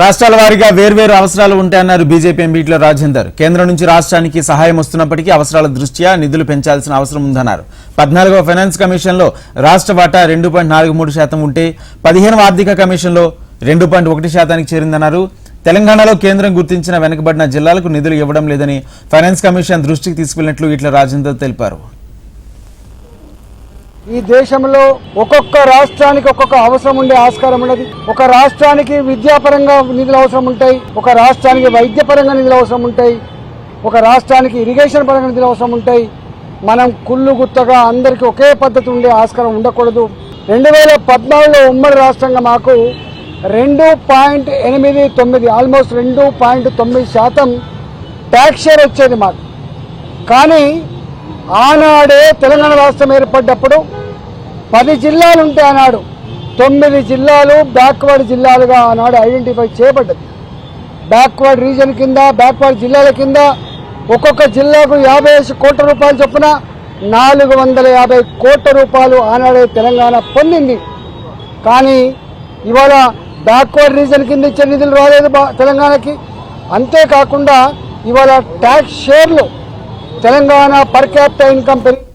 రాష్ట్రాల వారీగా వేర్వేరు అవసరాలు ఉంటాయన్నారు బీజేపీ ఎంపీట్ల రాజేందర్. కేంద్రం నుంచి రాష్ట్రానికి సహాయం వస్తున్నప్పటికీ అవసరాల దృష్ట్యా నిధులు పెంచాల్సిన అవసరం ఉందన్నారు. పద్నాలుగవ ఫైనాన్స్ కమిషన్లో రాష్ట్ర వాటా రెండు పాయింట్ నాలుగు మూడు శాతం ఉంటే పదిహేనవ ఆర్థిక కమిషన్లో రెండు పాయింట్ ఒకటి శాతానికి చేరిందన్నారు. తెలంగాణలో కేంద్రం గుర్తించిన వెనుకబడిన జిల్లాలకు నిధులు ఇవ్వడం లేదని ఫైనాన్స్ కమిషన్ దృష్టికి తీసుకెళ్ళినట్లు ఇట్ల రాజేందర్ తెలిపారు. ఈ దేశంలో ఒక్కొక్క రాష్ట్రానికి ఒక్కొక్క అవసరం ఉండే ఆస్కారం ఉన్నది. ఒక రాష్ట్రానికి విద్యాపరంగా నిధులు అవసరం ఉంటాయి. ఒక రాష్ట్రానికి వైద్యపరంగా నిధులు అవసరం ఉంటాయి. ఒక రాష్ట్రానికి ఇరిగేషన్ పరంగా నిధులు అవసరం ఉంటాయి. మనం కుళ్ళు గుత్తగా అందరికీ ఒకే పద్ధతి ఉండే ఆస్కారం ఉండకూడదు. రెండు వేల పద్నాలుగులో ఉమ్మడి రాష్ట్రంగా మాకు రెండు పాయింట్ ఎనిమిది తొమ్మిది ఆల్మోస్ట్ రెండు పాయింట్ తొమ్మిది శాతం ట్యాక్స్ షేర్ వచ్చేది మాకు. కానీ ఆనాడే తెలంగాణ రాష్ట్రం ఏర్పడ్డప్పుడు పది జిల్లాలు ఉంటే ఆనాడు తొమ్మిది జిల్లాలు బ్యాక్వర్డ్ జిల్లాలుగా ఆనాడు ఐడెంటిఫై చేయబడ్డది. బ్యాక్వర్డ్ రీజన్ కింద బ్యాక్వర్డ్ జిల్లాల కింద ఒక్కొక్క జిల్లాకు యాభై ఐదు కోట్ల రూపాయలు చొప్పున నాలుగు వందల యాభై కోట్ల రూపాయలు ఆనాడే తెలంగాణ పొందింది. కానీ ఇవాళ బ్యాక్వర్డ్ రీజన్ కింద ఇచ్చే నిధులు రాలేదు బా- తెలంగాణకి. అంతేకాకుండా ఇవాళ ట్యాక్స్ షేర్లు తెలంగాణ పర్ క్యాపిటల్ ఇన్కమ్ పెరిగి